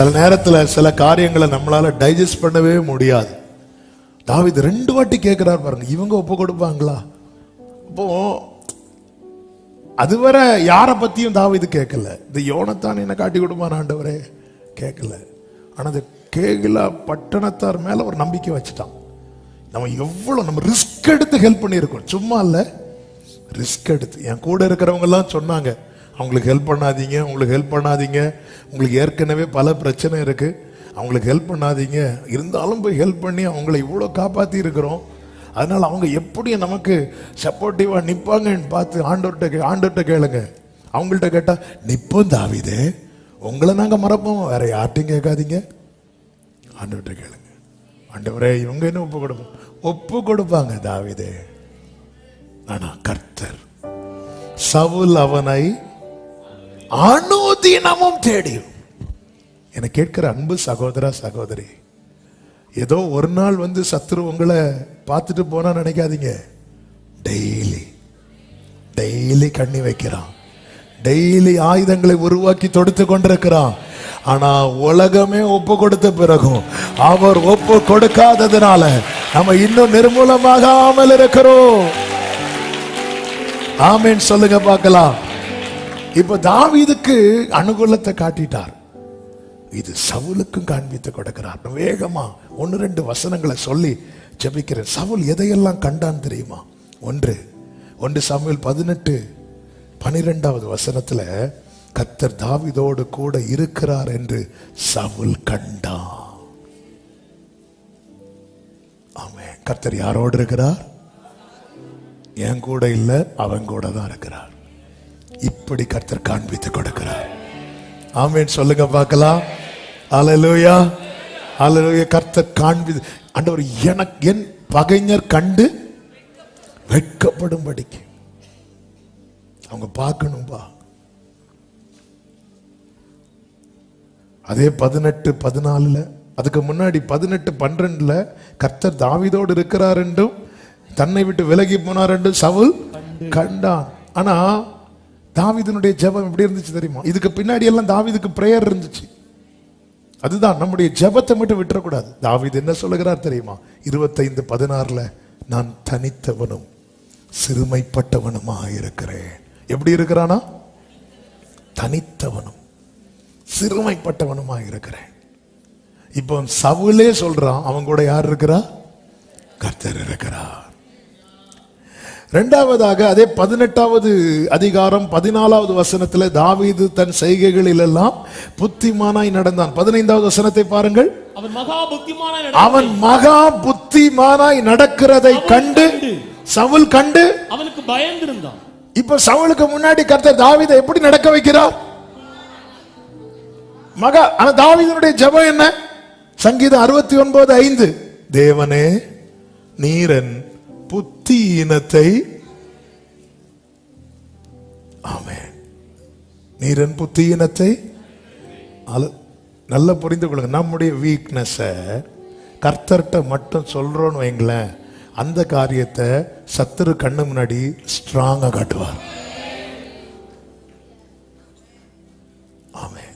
சில நேரத்தில் சில காரியங்களை நம்மளால டைஜஸ்ட் பண்ணவே முடியாது. தாவீது ரெண்டு வாட்டி கேட்குறாரு பாருங்க. இவங்க ஒப்பு கொடுப்பாங்களா? இப்போ அதுவரை யாரை பற்றியும் தாவிது கேட்கல இந்த யோனத்தான் என்ன காட்டி கொடுப்பான் ஆண்டவரே. கேட்கல ஆனால் அது கேகிலா பட்டணத்தார் மேலே ஒரு நம்பிக்கை வச்சுட்டான். நம்ம எவ்வளோ நம்ம ரிஸ்க் எடுத்து ஹெல்ப் பண்ணியிருக்கோம். சும்மா இல்லை. ரிஸ்க் எடுத்து. என் கூட இருக்கிறவங்கெல்லாம் சொன்னாங்க. அவங்களுக்கு ஹெல்ப் பண்ணாதீங்க உங்களுக்கு ஹெல்ப் பண்ணாதீங்க. உங்களுக்கு ஏற்கனவே பல பிரச்சனை இருக்குது அவங்களுக்கு ஹெல்ப் பண்ணாதீங்க. இருந்தாலும் போய் ஹெல்ப் பண்ணி அவங்கள இவ்வளோ காப்பாற்றி இருக்கிறோம். அதனால் அவங்க எப்படி நமக்கு சப்போர்ட்டிவாக நிற்பாங்கன்னு பார்த்து ஆண்டவர்கிட்ட கே- ஆண்டவர்கிட்ட கேளுங்க. அவங்கள்ட்ட கேட்டால் நிற்போம் தாவிதே. உங்களை நாங்கள் மறப்போம். வேற யார்ட்டையும் கேட்காதீங்க. ஆண்டவர்கிட்ட கேளுங்க. ஆண்டவரே இவங்க என்ன ஒப்பு கொடுப்போம் ஒப்பு கொடுப்பாங்க தாவிதே. ஆனா கர்த்தர் சவுல் அவனை அனுதினமும் தேடியும் என்னை கேட்கிற அன்பு சகோதரா சகோதரி ஏதோ ஒரு நாள் வந்து சத்ரு உங்களை பார்த்துட்டு போனா நினைக்காதீங்க. டெய்லி டெய்லி கண்ணி வைக்கிறான். டெய்லி ஆயுதங்களை உருவாக்கி தொடுத்து கொண்டிருக்கிறான். ஆனா உலகமே ஒப்பு கொடுத்த பிறகும் அவர் ஒப்பு கொடுக்காததுனால நம்ம இன்னும் நிர்மூலமாகாமல் இருக்கிறோம். ஆமீன். சொல்லுங்க பார்க்கலாம். இப்ப தாவீதுக்கு அனுகூலத்தை காட்டிட்டார். இது சவுலுக்கும் காண்பித்து கொடுக்கிறார். வேகமா ஒன்னு ரெண்டு வசனங்களை சொல்லி ஜபிக்கிறேன். சவுல் எதையெல்லாம் கண்டான் தெரியுமா? ஒன்று ஒன்று சமையல் பதினெட்டு பனிரெண்டாவது வசனத்துல கத்தர் தாவிதோடு கூட இருக்கிறார் என்று சவுல் கண்டான். ஆமே கத்தர் யாரோடு இருக்கிறார்? என் கூட இல்ல அவன் கூட தான் இருக்கிறார். இப்படி கர்த்தர் காண்பித்து கொடுக்கிறார். ஆமென். சொல்லுங்க பார்க்கலாம். அல்லேலூயா அல்லேலூயா கர்த்தர் காண்பி ஆண்டவர் எனக்கு என் பகைஞர் கண்டு வெட்கப்படும்படிக்கு. அவங்க பார்க்கணும்பா அதே பதினெட்டு பதினாலுல அதுக்கு முன்னாடி பதினெட்டு பன்னிரெண்டுல கர்த்தர் தாவீதோடு இருக்கிறார் என்றும் தன்னை விட்டு விலகி போனார் என்றும் சவுல் கண்டான். ஆனா தாவிதனுடைய ஜெபம் எப்படி இருந்துச்சு தெரியுமா? இதுக்கு பின்னாடி எல்லாம் தாவிதுக்கு பிரேயர் இருந்துச்சு. அதுதான் நம்முடைய ஜெபத்தை மட்டும் விட்டுறக்கூடாது. தாவீது என்ன சொல்லுகிறார் தெரியுமா? இருபத்தைந்து பதினாறுல நான் தனித்தவனும் சிறுமைப்பட்டவனுமா இருக்கிறேன். எப்படி இருக்கிறானா? தனித்தவனும் சிறுமைப்பட்டவனுமா இருக்கிறேன். இப்போ சவுலே சொல்றான் அவன் கூட யார் இருக்கிறா? கர்த்தர் இருக்கிறா இரண்டாவதாக அதே பதினெட்டாவது அதிகாரம் பதினாலாவது வசனத்துல தாவீது தன் செய்கைகளில் எல்லாம் புத்திமானாய் நடந்தான். பதினைந்தாவது வசனத்தை பாருங்கள். அவன் மகா புத்திமானாய் அவன் மகா புத்திமானாய் நடக்கிறதை கண்டு. சவுல் கண்டு. அவனுக்கு பயந்திருந்தான். இப்ப சவுலுக்கு முன்னாடி கர்த்தர் தாவீதை எப்படி நடக்க வைக்கிறார்? மகா ஆனா தாவீதனுடைய ஜெபம் என்ன? சங்கீதம் அறுபத்தி ஒன்பது ஐந்து. தேவனே நீரன் புத்தி இனத்தை. ஆமென். நீரன் புத்தி இனத்தை. நல்லா புரிந்து கொள்ளுங்க. நம்முடைய வீக்னஸை கர்த்தர்கிட்ட மட்டும் சொல்றோன்னு வைங்களேன். அந்த காரியத்தை சத்துரு கண்ணு முன்னாடி ஸ்ட்ராங்காக காட்டுவார். ஆமே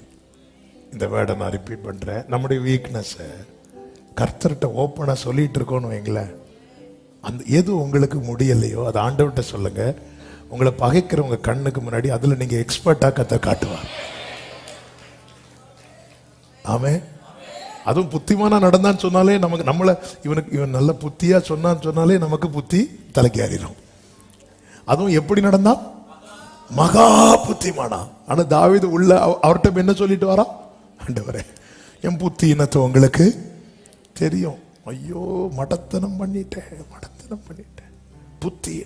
இந்த வேர்டை நான் ரிப்பீட் பண்றேன். நம்முடைய வீக்னஸை கர்த்தர்கிட்ட ஓப்பனாக சொல்லிட்டு இருக்கோன்னு வைங்களேன். அந்த எது உங்களுக்கு முடியலையோ அதை ஆண்டவர்கிட்ட சொல்லுங்க. உங்களை பகைக்கிறவங்க கண்ணுக்கு முன்னாடி அதில் நீங்கள் எக்ஸ்பர்ட்டாக கத்த காட்டுவார். ஆமே. அதுவும் புத்திமானா நடந்தான்னு சொன்னாலே நமக்கு நம்மளை இவனுக்கு இவன் நல்ல புத்தியாக சொன்னான்னு சொன்னாலே நமக்கு புத்தி தலைக்கு ஏறிடும். அதுவும் எப்படி நடந்தா? மகா புத்திமானா. ஆனால் தாவீது உள்ள அவ- என்ன சொல்லிட்டு வரா? ஆண்டவரே என் புத்தி இனத்தை உங்களுக்கு தெரியும். ஐயோ மடத்தனம் பண்ணிட்டேன் மடத்தனம் பண்ணிட்டேன். புத்தி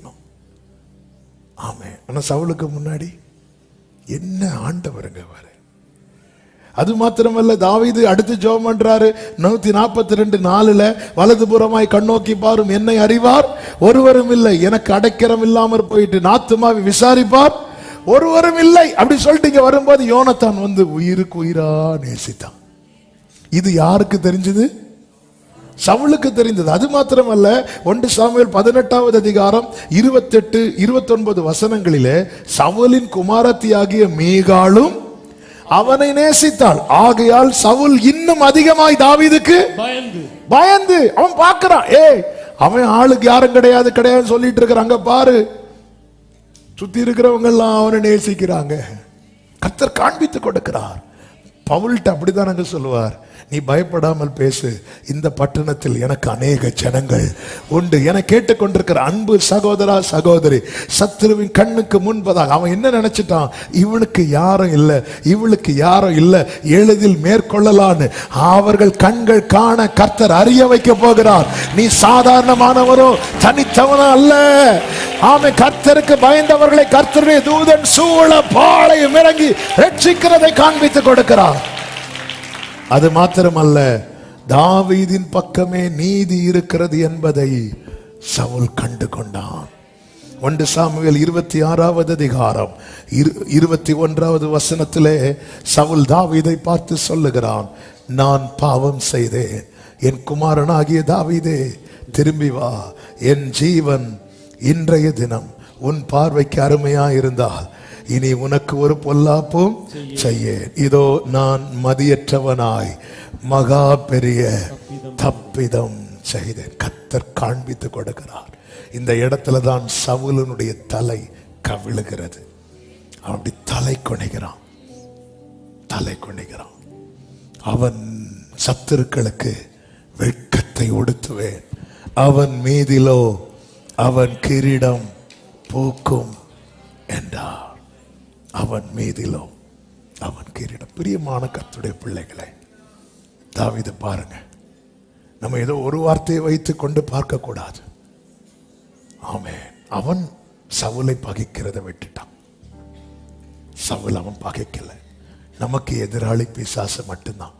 ஆமே ஆனா சவுளுக்கு முன்னாடி என்ன ஆண்டவருங்க வர அது மாத்திரமல்ல தாவிது அடுத்து ஜோம் பண்றாரு. நூத்தி நாற்பத்தி ரெண்டு நாலுல வலதுபுறமாய் கண்ணோக்கி பாரும் என்னை அறிவார். ஒருவரும் இல்லை. எனக்கு அடைக்கரம் இல்லாமற் போயிட்டு நாத்துமாவை விசாரிப்பார். ஒருவரும் இல்லை. அப்படி சொல்லிட்டு இங்க வரும்போது யோனத்தான் வந்து உயிருக்கு உயிரா நேசித்தான். இது யாருக்கு தெரிஞ்சது? சவுலுக்கு தெரிந்தது. அது மாத்திரமல்ல ஒன்று சாமுவேல் பதினெட்டாவது அதிகாரம் இருபத்தெட்டு இருபத்தொன்பது வசனங்களிலே சவுலின் குமாரத்தியாகிய மீகாலும் அவனை நேசித்தாள். ஆகையால் சவுல் இன்னும் அதிகமாய் தாவீதுக்கு பயந்து. பயந்து. அவன் பார்க்கறான். ஏய் அவன் ஆளுக்கு யாரும் கிடையாது கிடையாது சொல்லிட்டு இருக்கிறாங்க பாரு. சுத்தி இருக்கிறவங்க எல்லாம் அவனை நேசிக்கிறாங்க. கர்த்தர் காண்பித்து கொடுக்கிறார். பவுல்கிட்ட அப்படிதான் அங்க சொல்லுவார். நீ பயப்படாமல் பேசு. இந்த பட்டணத்தில் எனக்கு அநேக ஜனங்கள் உண்டு. என கேட்டுக்கொண்டிருக்கிற அன்பு சகோதரா சகோதரி சத்ருவின் கண்ணுக்கு முன்பதாக அவன் என்ன நினைச்சிட்டான்? இவனுக்கு யாரும் இல்லை. இவளுக்கு யாரும் இல்லை. எளிதில் மேற்கொள்ளலான்னு. அவர்கள் கண்கள் காண கர்த்தர் அறிய வைக்க போகிறார். நீ சாதாரணமானவரோ தனித்தவனா அல்ல. ஆமை கர்த்தருக்கு பயந்தவர்களை கர்த்தருடைய தூதன் சூழ பாளையம் இறங்கி ரட்சிக்கிறதை காண்பித்து கொடுக்கிறார். அது மாத்திரமல்ல தாவீதின் பக்கமே நீதி இருக்கிறது என்பதை சவுல் கண்டு கொண்டான் ஒன்று சாமுவேல் இருபத்தி ஆறாவது அதிகாரம் இரு- இருபத்தி ஒன்றாவது வசனத்திலே சவுல் தாவீதை பார்த்து சொல்லுகிறான் நான் பாவம் செய்தேன். என் குமாரனாகிய தாவீதே திரும்பி வா. என் ஜீவன் இன்றைய தினம் உன் பார்வைக்கு அருமையா இருந்தால் இனி உனக்கு ஒரு பொல்லாப்பும் செய்ய இதோ நான் மதியற்றவனாய் மகா பெரிய தப்பிதம். செய்தேன். கத்தர் காண்பித்து கொடுக்கிறார். இந்த இடத்துல தான் சவுலனுடைய தலை கவிழுகிறது. அப்படி தலை குனைகிறான். தலை குனைகிறான். அவன் சத்துருக்களுக்கு வெட்கத்தை ஒடுத்துவேன் அவன் மீதிலோ அவன் கிரீடம் பூக்கும் என்றார். அவன் மீதிலும் அவன் கிரீடம். பிரியமான கத்துடைய பிள்ளைகளை தாவித பாருங்க. நம்ம ஏதோ ஒரு வார்த்தையை வைத்து கொண்டு பார்க்க கூடாது அவன் சவுலை பகைக்கிறதை விட்டுட்டான். சவுல் அவன் பகைக்கல. நமக்கு எதிராளி பிசாசு மட்டும்தான்.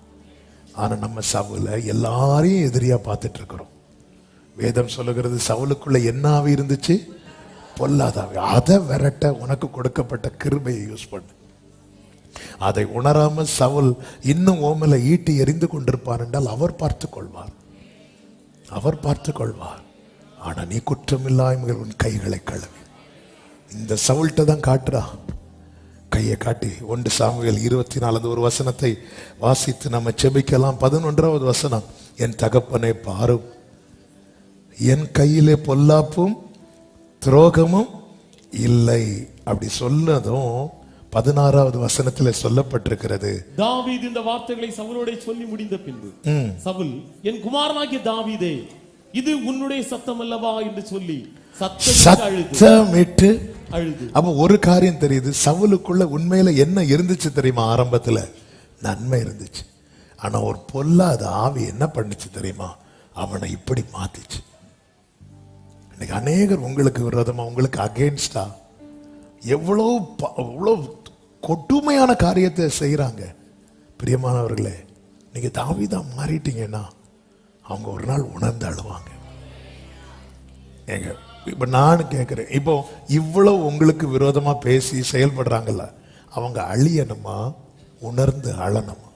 ஆனா நம்ம சவுல எல்லாரையும் எதிரியா பார்த்துட்டு இருக்கிறோம். வேதம் சொல்லுகிறது சவுலுக்குள்ள என்ன இருந்துச்சு? பொல்லாதாவி. அதை விரட்ட உனக்கு கொடுக்கப்பட்ட கிருபையை யூஸ் பண்ணு. அதை உணராம சவுல் இன்னும் ஓமல ஈட்டி எரிந்து கொண்டிருப்பார் என்றால் அவர் பார்த்து கொள்வார். அவர் பார்த்து கொள்வார். ஆனா நீ குற்றமில்லாமல் உன் கைகளை கழுவி. இந்த சவுல்கிட்ட தான் காட்டுறா. கையை காட்டி ஒன்று சாமுவேல் இருபத்தி நாலாவது ஒரு வசனத்தை வாசித்து நம்ம செபிக்கலாம். பதினொன்றாவது வசனம் என் தகப்பனை பாரும். என் கையிலே பொல்லாப்பும் துரோகமும் இல்லை. அப்படி சொன்னதும் பதினாறாவது வசனத்துல சொல்லப்பட்டிருக்கிறது. தாவீது இந்த வார்த்தைகளை சவுலோட சொல்லி முடிந்த பின்பு சவுல் என் குமாரனாகிய தாவீதே இது உன்னுடைய சத்தம் அல்லவா என்று சொல்லி சத்தமிட்டு. அழுது. அப்ப ஒரு காரியம் தெரியுது. சவுலுக்குள்ள உண்மையில என்ன இருந்துச்சு தெரியுமா ஆரம்பத்துல? நன்மை இருந்துச்சு. ஆனா ஒரு பொல்லாத ஆவி என்ன பண்ணுச்சு தெரியுமா? அவனை இப்படி மாத்திச்சு. இன்னைக்கு அநேகர் உங்களுக்கு விரோதமா உங்களுக்கு அகேன்ஸ்டா எவ்வளோ ப- கொடுமையான காரியத்தை செய்கிறாங்க பிரியமானவர்களே நீங்கள் தாவிதான் மாறிட்டீங்கன்னா அவங்க ஒரு நாள் உணர்ந்து அழுவாங்க. ஏங்க இப்போ நான் கேட்குறேன் இப்போ இவ்வளோ உங்களுக்கு விரோதமாக பேசி செயல்படுறாங்கல்ல அவங்க அழியணுமா? உணர்ந்து அழணுமா?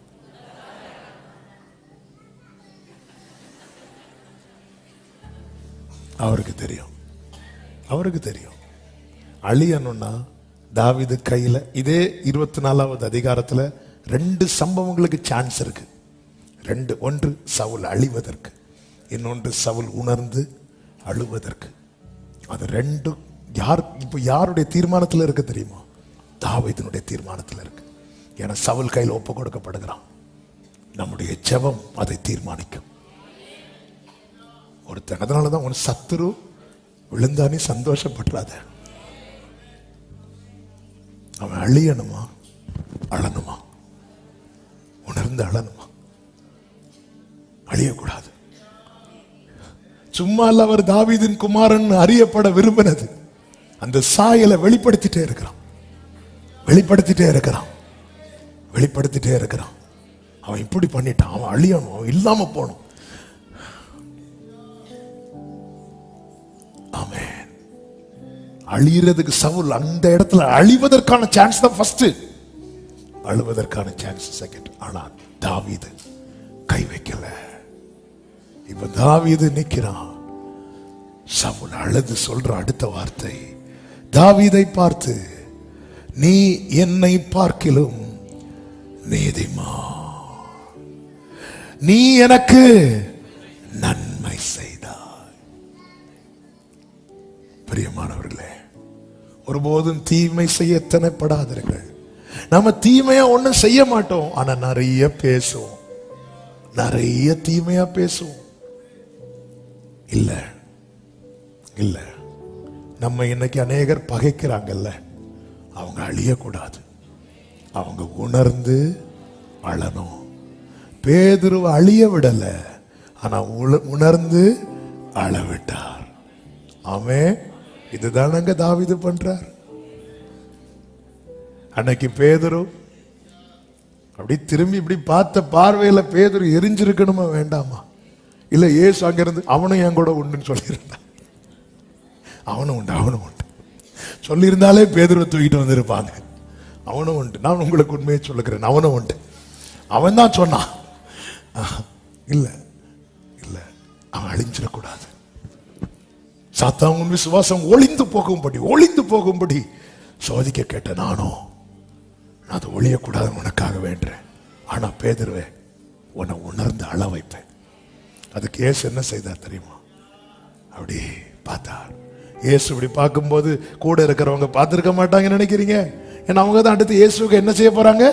அவருக்கு தெரியும். அவருக்கு தெரியும். அழியணும்னா தாவிது கையில் இதே இருபத்தி நாலாவது அதிகாரத்தில் ரெண்டு சம்பவங்களுக்கு சான்ஸ் இருக்கு. ரெண்டு ஒன்று சவுல் அழிவதற்கு இன்னொன்று சவுல் உணர்ந்து அழுவதற்கு. அது ரெண்டும் யார் இப்போ யாருடைய தீர்மானத்தில் இருக்கு தெரியுமா? தாவிதனுடைய தீர்மானத்தில் இருக்கு. ஏன்னா சவுல் கையில் ஒப்பு கொடுக்கப்படுகிறான். நம்முடைய ஜெபம் அதை தீர்மானிக்கும். ஒருத்தன். அதனால தான் உன் சத்துரு விழுந்தானே சந்தோஷப்படுறாத அவன் அழியணுமா? அழணுமா? உணர்ந்து அழணுமா? அழியக்கூடாது. சும்மா இல்ல அவர் தாவீதின் குமாரன் அறியப்பட விரும்பினது. அந்த சாயலை வெளிப்படுத்திட்டே இருக்கிறான். வெளிப்படுத்திட்டே இருக்கிறான். வெளிப்படுத்திட்டே இருக்கிறான். அவன் இப்படி பண்ணிட்டான். அவன் அழியணும். அவன் இல்லாம போகணும். அழியறதுக்கு சவுல் அந்த இடத்துல அழிவதற்கான சான்ஸ் தான் ஃபர்ஸ்ட் அழுவதற்கான சான்ஸ் செகண்ட் ஆனா தாவீது கை வைக்கல. இப்ப தாவீது நிக்கிறான். சவுல் அழுது சொல்ற அடுத்த வார்த்தை. தாவீதை பார்த்து நீ என்னை பார்க்கிலும் நீதிமா? நீ எனக்கு நன்மை செய்தாய். பிரியமானவர்களே ஒருபோதும் தீமை செய்ய எத்தனைப்படாதீர்கள் நம்ம தீமையா ஒண்ணும் செய்ய மாட்டோம். ஆனா நிறைய பேசுவோம். நிறைய தீமையா பேசுவோம். இல்ல. இல்ல. நம்ம இன்னைக்கு அநேகர் பகைக்கிறாங்கல்ல. அவங்க அழியக்கூடாது. அவங்க உணர்ந்து அழணும் பேதுருவை அழிய விடல. ஆனா உணர்ந்து அளவிட்டார். ஆமே இதுதானங்க தாவிது பண்றார். அன்னைக்கு பேதுரு அப்படி திரும்பி இப்படி பார்த்த பார்வையில பேதுரு எரிஞ்சிருக்கணுமா வேண்டாமா? இல்ல ஏசு அங்கிருந்து அவனும் என் கூட உண்டுன்னு சொல்லியிருந்தான் அவனும் உண்டு அவனும் உண்டு. சொல்லியிருந்தாலே பேதுருவை தூக்கிட்டு வந்திருப்பாங்க. அவனும் உண்டு. நான் உங்களுக்கு உண்மையை சொல்லுகிறேன். அவனும் உண்டு. அவன் தான் சொன்னான். ஆஹ், இல்ல இல்ல அவன் அழிஞ்சிடக்கூடாது. சாத்தான் உன் விசுவாசம் ஒளிந்து போகும்படி ஒளிந்து போகும்படி சோதிக்க கேட்ட நானும் நான் அது ஒழியக்கூடாது உனக்காக வேண்டுறேன். ஆனால் பேதுருவே உன்னை உணர்ந்து அழ வைப்பேன். அதுக்கு ஏசு என்ன செய்தார் தெரியுமா? அப்படி பார்த்தார். ஏசு இப்படி பார்க்கும்போது கூட இருக்கிறவங்க பார்த்துருக்க மாட்டாங்கன்னு நினைக்கிறீங்க? ஏன்னா அவங்க தான் அடுத்து இயேசுக்கு என்ன செய்ய போகிறாங்க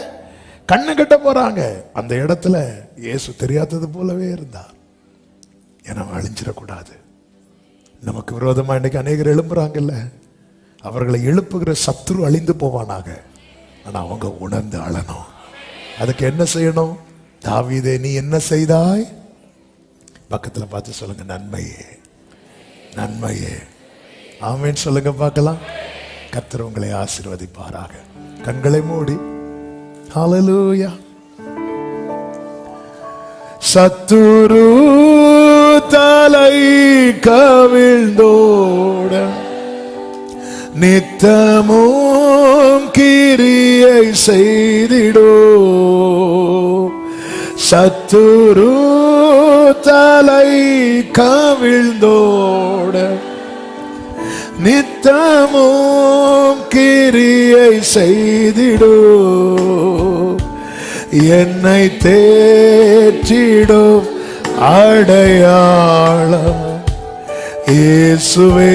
கண்ணு கட்ட போகிறாங்க அந்த இடத்துல இயேசு தெரியாதது போலவே இருந்தார். ஏன்னா அழிஞ்சிடக்கூடாது. நமக்கு விரோதமா இன்னைக்கு அநேகர் எழும்புறாங்கல்ல. அவர்களை எழுப்புகிற சத்ரு அழிந்து போவானாக. ஆனா அவங்க உணர்ந்து அழணும். அதுக்கு என்ன செய்யணும்? தாவிதே நீ என்ன செய்தாய்? பக்கத்துல பார்த்து சொல்லுங்க நன்மையே. நன்மையே. ஆமேன்னு சொல்லுங்க பார்க்கலாம். கத்தர் உங்களை ஆசிர்வதிப்பாராக. கண்களை மூடி. ஹalleluya சத்துரு தலை கவிழ்ந்தோட நித்தமும் கிரியை செய்திடோ. சத்துரு தலை கவிழ்ந்தோட நித்தமும் கிரியை செய்திடோ. என்னை தேற்றிடும் அடையாளம் இயேசுவே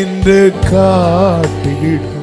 இன்று காட்டிடும்